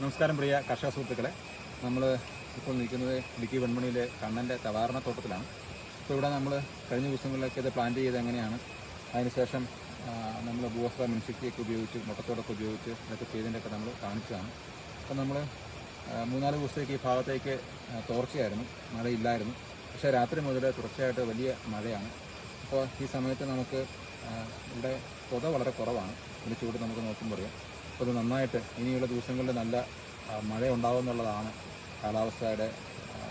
നമസ്കാരം പ്രിയ കർഷക സുഹൃത്തുക്കളെ. നമ്മൾ ഇപ്പോൾ നിൽക്കുന്നത് ഇടുക്കി വെൺമണിയിലെ കണ്ണന്റെ തവാരണ തോട്ടത്തിലാണ് അപ്പോൾ ഇവിടെ നമ്മൾ കഴിഞ്ഞ ദിവസങ്ങളിലൊക്കെ ഇത് പ്ലാന്റ് ചെയ്ത് എങ്ങനെയാണ് അതിനുശേഷം നമ്മൾ ഭൂവസ്ത്ര മിൻസിറ്റിയൊക്കെ ഉപയോഗിച്ച് മുട്ടത്തോടൊക്കെ ഉപയോഗിച്ച് ഇതൊക്കെ ചെയ്തതിന്റെയൊക്കെ നമ്മൾ കാണിച്ചതാണ്. അപ്പോൾ നമ്മൾ മൂന്നാൽ ദിവസത്തേക്ക് ഈ ഭാഗത്തേക്ക് തോർച്ചയായിരുന്നു. മഴയില്ലായിരുന്നു. പക്ഷേ രാത്രി മുതൽ തുടർച്ചയായിട്ട് വലിയ മഴയാണ്. അപ്പോൾ ഈ സമയത്ത് നമുക്ക് ഇവിടെ പുത വളരെ കുറവാണ്. ഇതിന്റെ ചൂട് നമുക്ക് നോക്കുമ്പോൾ അറിയാം. ഇത് നന്നായിട്ട് ഇനിയുള്ള ദിവസങ്ങളിൽ നല്ല മഴ ഉണ്ടാകുമെന്നുള്ളതാണ് കാലാവസ്ഥയുടെ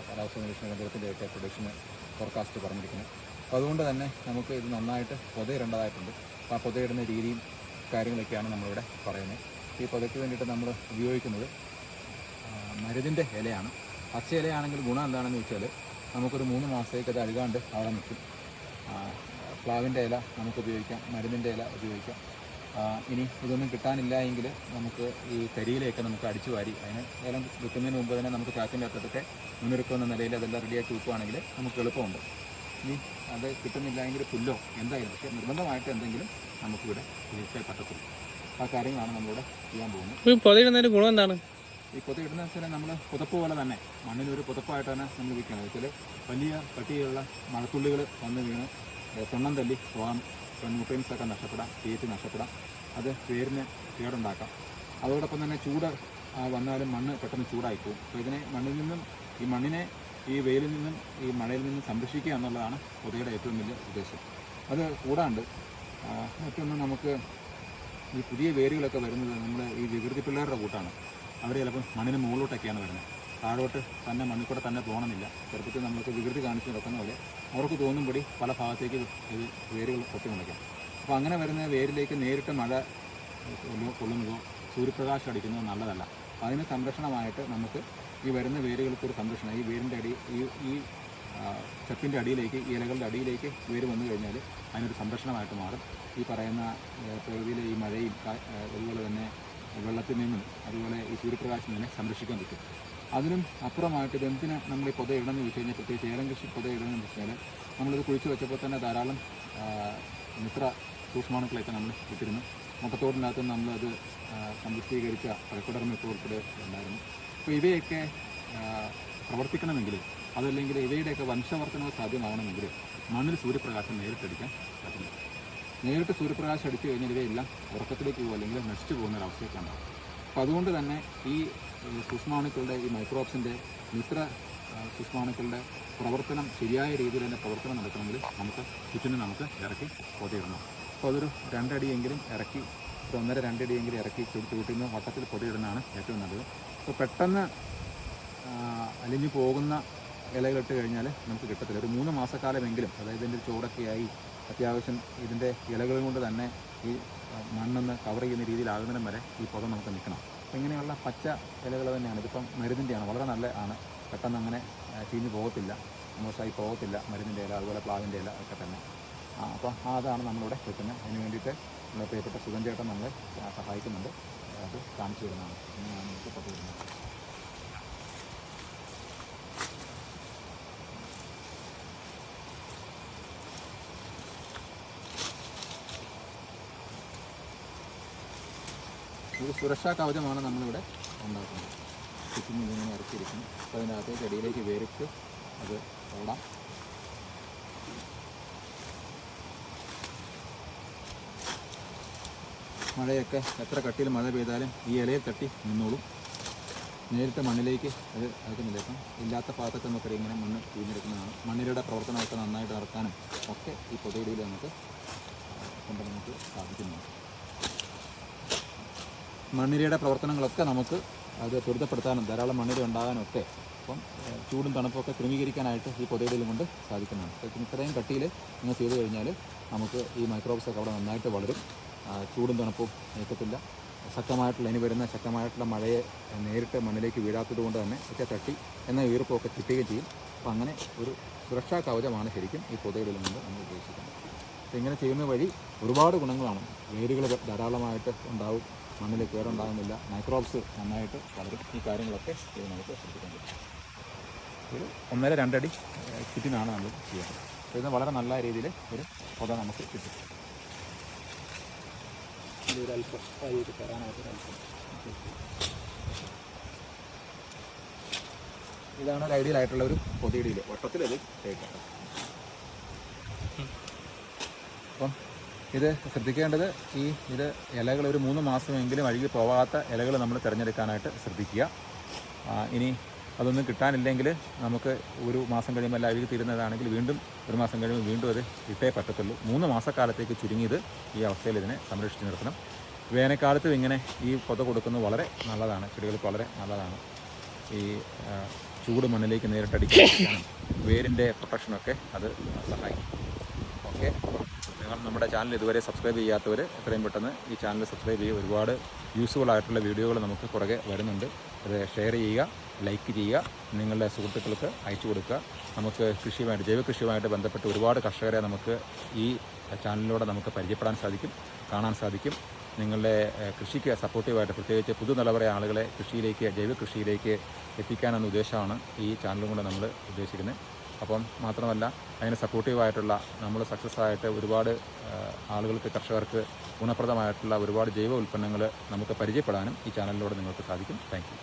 കാലാവസ്ഥ നിരീക്ഷണ കേന്ദ്രത്തിന്റെയൊക്കെ പ്രൊഡിക്ഷന് ഫോർകാസ്റ്റ് പറഞ്ഞിരിക്കുന്നത്. അപ്പോൾ അതുകൊണ്ട് തന്നെ നമുക്ക് ഇത് നന്നായിട്ട് പൊതയിടേണ്ടതായിട്ടുണ്ട്. ആ പൊതയിടുന്ന രീതിയും കാര്യങ്ങളൊക്കെയാണ് നമ്മളിവിടെ പറയുന്നത്. ഈ പൊതയ്ക്ക് വേണ്ടിയിട്ട് നമ്മൾ ഉപയോഗിക്കുന്നത് മരുതിന്റെ ഇലയാണ്. പച്ച ഇലയാണെങ്കിൽ ഗുണം എന്താണെന്ന് വെച്ചാൽ നമുക്കൊരു മൂന്ന് മാസത്തേക്ക് അത് അഴുകാണ്ട് അവിടെ നിൽക്കും. പ്ലാവിന്റെ ഇല നമുക്ക് ഉപയോഗിക്കാം മരുന്നിന്റെ ഇല ഉപയോഗിക്കാം. ഇനി ഇതൊന്നും കിട്ടാനില്ല എങ്കിൽ നമുക്ക് ഈ കരിയിലേക്ക് നമുക്ക് അടിച്ചു വാരി അതിന് ഏലം വെക്കുന്നതിന് മുമ്പ് തന്നെ നമുക്ക് ചാക്കിന്റെ അത്തൊക്കെ മുന്നൊരുക്കുന്ന നിലയിൽ അതെല്ലാം റെഡിയാക്കി വെക്കുകയാണെങ്കിൽ നമുക്ക് എളുപ്പമുണ്ട്. ഇനി അത് കിട്ടുന്നില്ല എങ്കിൽ പുല്ലോ എന്തായാലും പക്ഷേ നിർബന്ധമായിട്ട് എന്തെങ്കിലും നമുക്കിവിടെ ചികിത്സയെ പറ്റത്തുള്ളൂ. ആ കാര്യങ്ങളാണ് നമ്മളിവിടെ ചെയ്യാൻ പോകുന്നത്. ഈ പൊതയിടുന്നതിന്റെ ഗുണം എന്താണ്? ഈ പൊത ഇടുന്ന വെച്ചാൽ നമ്മൾ പുതപ്പ് പോലെ തന്നെ മണ്ണിനൊരു പുതപ്പായിട്ടാണ് നമ്മൾ വിൽക്കുന്നത് വെച്ചാൽ വലിയ കട്ടിയുള്ള മഴത്തുള്ളികൾ വന്ന് വീണ് തൊണ്ണം തല്ലി പോകാൻ ന്യൂട്രിയൻസ് ഒക്കെ നഷ്ടപ്പെടാം പി നഷ്ടപ്പെടാം അത് വേരിന് കേടുണ്ടാക്കാം. അതോടൊപ്പം തന്നെ ചൂട് വന്നാലും മണ്ണ് പെട്ടെന്ന് ചൂടായി പോകും. അപ്പോൾ ഇതിനെ മണ്ണിൽ നിന്നും ഈ മണ്ണിനെ ഈ വെയിലിൽ നിന്നും ഈ മഴയിൽ നിന്നും സംരക്ഷിക്കുക എന്നുള്ളതാണ് പൊതയുടെ ഏറ്റവും വലിയ ഉദ്ദേശം. അത് കൂടാണ്ട് മറ്റൊന്ന് നമുക്ക് ഈ പുതിയ വേരുകളൊക്കെ വരുന്നത് നമ്മുടെ ഈ വികൃതി പിള്ളേരുടെ കൂട്ടാണ്. അവർ ചിലപ്പം മണ്ണിന് മുകളിലോട്ടൊക്കെയാണ് വരുന്നത്. താഴോട്ട് തന്നെ മണ്ണിൽ കൂടെ തന്നെ തോന്നുന്നില്ല ചെറുപ്പത്തിൽ നമ്മൾക്ക് വികൃതി കാണിച്ച് നടക്കുന്ന പോലെ അവർക്ക് തോന്നുമ്പോൾ പല ഭാഗത്തേക്ക് ഇത് വേരുകൾ പൊട്ടി മുളയ്ക്കാം അപ്പോൾ അങ്ങനെ വരുന്ന വേരിലേക്ക് നേരിട്ട് മഴ കൊള്ളു- കൊള്ളുന്നതോ സൂര്യപ്രകാശം അടിക്കുന്നതോ നല്ലതല്ല. അതിന് സംരക്ഷണമായിട്ട് നമുക്ക് ഈ വരുന്ന വേരുകൾക്ക് ഒരു സംരക്ഷണം. ഈ വേരിന്റെ അടി ഈ ഈ ചെപ്പിന്റെ അടിയിലേക്ക് ഈ ഇലകളുടെ അടിയിലേക്ക് വേര് വന്നു കഴിഞ്ഞാൽ അതിനൊരു സംരക്ഷണമായിട്ട് മാറും. ഈ പറയുന്ന പ്രകൃതിയിലെ ഈ മഴയും അതുപോലെ തന്നെ വെള്ളത്തിൽ നിന്നും അതുപോലെ ഈ സൂര്യപ്രകാശം തന്നെ സംരക്ഷിക്കാൻ പറ്റും. അതിനും അപ്പുറമായിട്ട് ഇത് എന്തിനാ നമ്മൾ ഈ പൊത ഇടണമെന്ന് വെച്ച് കഴിഞ്ഞാൽ പ്രത്യേകിച്ച് ഏലം കൃഷി പൊത ഇടണമെന്ന് വെച്ചാൽ നമ്മളിത് കുഴിച്ചു വെച്ചപ്പോൾ തന്നെ ധാരാളം മിത്ര സൂക്ഷ്മാണുക്കളൊക്കെ നമ്മൾ ഇട്ടിരുന്നു. മുട്ടത്തോടിനകത്ത് നമ്മളത് സമ്പുഷ്ടീകരിച്ച റെക്കോർഡർമ ഉൾപ്പെടെ ഉണ്ടായിരുന്നു. അപ്പോൾ ഇവയൊക്കെ പ്രവർത്തിക്കണമെങ്കിൽ അതല്ലെങ്കിൽ ഇവയുടെയൊക്കെ വംശവർദ്ധനവ് സാധ്യമാകണമെങ്കിൽ മണ്ണിൽ സൂര്യപ്രകാശം നേരിട്ടടിക്കാൻ പറ്റില്ല. നേരിട്ട് സൂര്യപ്രകാശം അടിച്ചു കഴിഞ്ഞാൽ ഇവയെല്ലാം ഉറക്കത്തിലേക്ക് പോകും അല്ലെങ്കിൽ നശിച്ചു പോകുന്ന ഒരവസ്ഥയൊക്കെ ഉണ്ടാകും. അപ്പോൾ അതുകൊണ്ട് തന്നെ ഈ ഏഹ്, സൂക്ഷ്മാണുക്കളുടെ ഈ മൈക്രോബ്സിന്റെ മിത്ര സുഷ്മാണുക്കളുടെ പ്രവർത്തനം ശരിയായ രീതിയിൽ തന്നെ പ്രവർത്തനം നടക്കണമെങ്കിൽ നമുക്ക് ചുറ്റിനും നമുക്ക് ഇറക്കി പൊതിയിടണം. അപ്പോൾ അതൊരു രണ്ടടിയെങ്കിലും ഇറക്കി ഒരു ഒന്നര രണ്ടടിയെങ്കിലും ഇറക്കി ചുരുട്ടി ചുട്ടിന്ന് വട്ടത്തിൽ പൊതിയിടുന്നതാണ് ഏറ്റവും നല്ലത്. അപ്പോൾ പെട്ടെന്ന് അലിഞ്ഞു പോകുന്ന ഇലകളിട്ട് കഴിഞ്ഞാൽ നമുക്ക് കിട്ടത്തില്ല. ഒരു മൂന്ന് മാസക്കാലമെങ്കിലും അതായത് ഇതിന്റെ ചൂടൊക്കെയായി അത്യാവശ്യം ഇതിന്റെ ഇലകൾ കൊണ്ട് തന്നെ ഈ മണ്ണൊന്ന് കവർ ചെയ്യുന്ന രീതിയിലാകുന്നതിനും വരെ ഈ പുതം നമുക്ക് നിൽക്കണം. അപ്പോൾ ഇങ്ങനെയുള്ള പച്ച ഇലകൾ തന്നെയാണ്. ഇതിപ്പം മരുന്നിന്റെയാണ് വളരെ നല്ല ആണ്. പെട്ടെന്ന് അങ്ങനെ ചീഞ്ഞ് പോകത്തില്ല. മോശമായി പോകത്തില്ല മരുന്നിന്റെ ഇല അതുപോലെ പ്ലാവിന്റെ ഇല ഒക്കെ തന്നെ. അപ്പോൾ അതാണ് നമ്മളിവിടെ വെക്കുന്നത്. അതിന് വേണ്ടിയിട്ട് നമ്മുടെ പ്രിയപ്പെട്ട സുഗൻ ചേട്ടൻ നമ്മളെ സഹായിക്കുന്നുണ്ട്. അത് കാണിച്ചു തരുന്നതാണ്. ഇങ്ങനെയാണ് നമുക്ക് പുക ഒരു സുരക്ഷാ കവചമാണ് നമ്മളിവിടെ ഉണ്ടാക്കുന്നത്. ചുറ്റും ഇങ്ങനെ ഇറക്കിയിരിക്കും അപ്പോൾ അതിനകത്ത് അടിയിലേക്ക് വേരിട്ട് അത് ഓടാം. മഴയൊക്കെ എത്ര കട്ടിയിൽ മഴ പെയ്താലും ഈ ഇലയിൽ തട്ടി നിന്നോളും. നേരിട്ട് മണ്ണിലേക്ക് അത് ഇപ്പം ഇല്ലാത്ത ഭാഗത്തൊക്കെ നമുക്കറി ഇങ്ങനെ മണ്ണ് തീഞ്ഞെടുക്കുന്നതാണ് മണ്ണിലൂടെ പ്രവർത്തനമൊക്കെ നന്നായിട്ട് നടക്കാനും ഒക്കെ ഈ പൊതുവിടിയിൽ നമുക്ക് കൊണ്ട് നമുക്ക് സാധിക്കുന്നുണ്ട്. മണ്ണിരയുടെ പ്രവർത്തനങ്ങളൊക്കെ നമുക്ക് അത് ത്വരിതപ്പെടുത്താനും ധാരാളം മണ്ണിര ഉണ്ടാകാനും ഒക്കെ അപ്പം ചൂടും തണുപ്പൊക്കെ ക്രമീകരിക്കാനായിട്ട് ഈ പൊതയിടലും കൊണ്ട് സാധിക്കുന്നതാണ്. ഇത്രയും കട്ടിയിൽ നിങ്ങൾ ചെയ്തു കഴിഞ്ഞാൽ നമുക്ക് ഈ മൈക്രോബ്സ് ഒക്കെ അവിടെ നന്നായിട്ട് വളരും. ചൂടും തണുപ്പും ഏൽക്കത്തില്ല ശക്തമായിട്ടുള്ള ഇനി വരുന്ന ശക്തമായിട്ടുള്ള മഴയെ നേരിട്ട് മണ്ണിലേക്ക് വീഴാത്തത് കൊണ്ട് തന്നെ ഒക്കെ തട്ടി എന്ന ഈർപ്പമൊക്കെ കിട്ടുകയും ചെയ്യും. അപ്പം അങ്ങനെ ഒരു സുരക്ഷാ കവചമാണ് ശരിക്കും ഈ പൊതയിടലും കൊണ്ട് നമ്മൾ ഉദ്ദേശിക്കുന്നത്. ഇങ്ങനെ ചെയ്യുന്ന വഴി ഒരുപാട് ഗുണങ്ങളാണ്. വേരുകൾ ധാരാളമായിട്ട് ഉണ്ടാവും മണ്ണിൽ കയറുണ്ടാകുന്നില്ല മൈക്രോബ്സ് നന്നായിട്ട് വളരും. ഈ കാര്യങ്ങളൊക്കെ ഇത് ശ്രദ്ധിക്കാൻ പറ്റും. ഒരു ഒന്നര രണ്ടടി ചുറ്റിനാണ് നമ്മൾ ചെയ്യുന്നത്. അപ്പോൾ ഇത് വളരെ നല്ല രീതിയിൽ ഒരു പൊത നമുക്ക് കിട്ടും. ഒരല്പം ഇതാണ് ഒരു ഐഡിയൽ ആയിട്ടുള്ള ഒരു പൊതിയിടിയിൽ വട്ടത്തിൽ ഇത് അപ്പം ഇത് ശ്രദ്ധിക്കേണ്ടത് ഈ ഇത് ഇലകൾ ഒരു മൂന്ന് മാസമെങ്കിലും അഴുകി പോവാത്ത ഇലകൾ നമ്മൾ തിരഞ്ഞെടുക്കാനായിട്ട് ശ്രദ്ധിക്കുക. ഇനി അതൊന്നും കിട്ടാനില്ലെങ്കിൽ നമുക്ക് ഒരു മാസം കഴിയുമ്പോൾ എല്ലാം അഴുകി തീരുന്നതാണെങ്കിൽ വീണ്ടും ഒരു മാസം കഴിയുമ്പോൾ വീണ്ടും അത് ഇട്ടേ പറ്റത്തുള്ളൂ. മൂന്ന് മാസക്കാലത്തേക്ക് ചുരുങ്ങിയത് ഈ അവസ്ഥയിൽ ഇതിനെ സംരക്ഷിച്ച് നിർത്തണം. വേനൽക്കാലത്തും ഇങ്ങനെ ഈ പൊത കൊടുക്കുന്നത് വളരെ നല്ലതാണ്. ചെടികൾക്ക് വളരെ നല്ലതാണ്. ഈ ചൂട് മണ്ണിലേക്ക് നേരിട്ടടിക്കാനും വേരിന്റെ പ്രൊട്ടക്ഷനൊക്കെ അത് സഹായിക്കും. ഓക്കെ? നിങ്ങൾ നമ്മുടെ ചാനൽ ഇതുവരെ സബ്സ്ക്രൈബ് ചെയ്യാത്തവർ എത്രയും പെട്ടെന്ന് ഈ ചാനൽ സബ്സ്ക്രൈബ് ചെയ്യുക ഒരുപാട് യൂസ്ഫുൾ ആയിട്ടുള്ള വീഡിയോകൾ നമുക്ക് പുറകെ വരുന്നുണ്ട്. അത് ഷെയർ ചെയ്യുക ലൈക്ക് ചെയ്യുക നിങ്ങളുടെ സുഹൃത്തുക്കൾക്ക് അയച്ചു കൊടുക്കുക. നമുക്ക് കൃഷിയുമായിട്ട് ജൈവ കൃഷിയുമായിട്ട് ബന്ധപ്പെട്ട് ഒരുപാട് കർഷകരെ നമുക്ക് ഈ ചാനലിലൂടെ നമുക്ക് പരിചയപ്പെടാൻ സാധിക്കും കാണാൻ സാധിക്കും. നിങ്ങളുടെ കൃഷിക്ക് സപ്പോർട്ടീവായിട്ട് പ്രത്യേകിച്ച് പുതുതലമുറ ആളുകളെ കൃഷിയിലേക്ക് ജൈവ കൃഷിയിലേക്ക് എത്തിക്കാനെന്ന ഉദ്ദേശമാണ് ഈ ചാനലും കൂടെ നമ്മൾ ഉദ്ദേശിക്കുന്നത്. അപ്പം മാത്രമല്ല അതിന് സപ്പോർട്ടീവായിട്ടുള്ള നമ്മൾ സക്സസ് ആയിട്ട് ഒരുപാട് ആളുകൾക്ക് കർഷകർക്ക് ഗുണപ്രദമായിട്ടുള്ള ഒരുപാട് ജൈവ ഉൽപ്പന്നങ്ങൾ നമുക്ക് പരിചയപ്പെടാനും ഈ ചാനലിലൂടെ നിങ്ങൾക്ക് സാധിക്കും. Thank you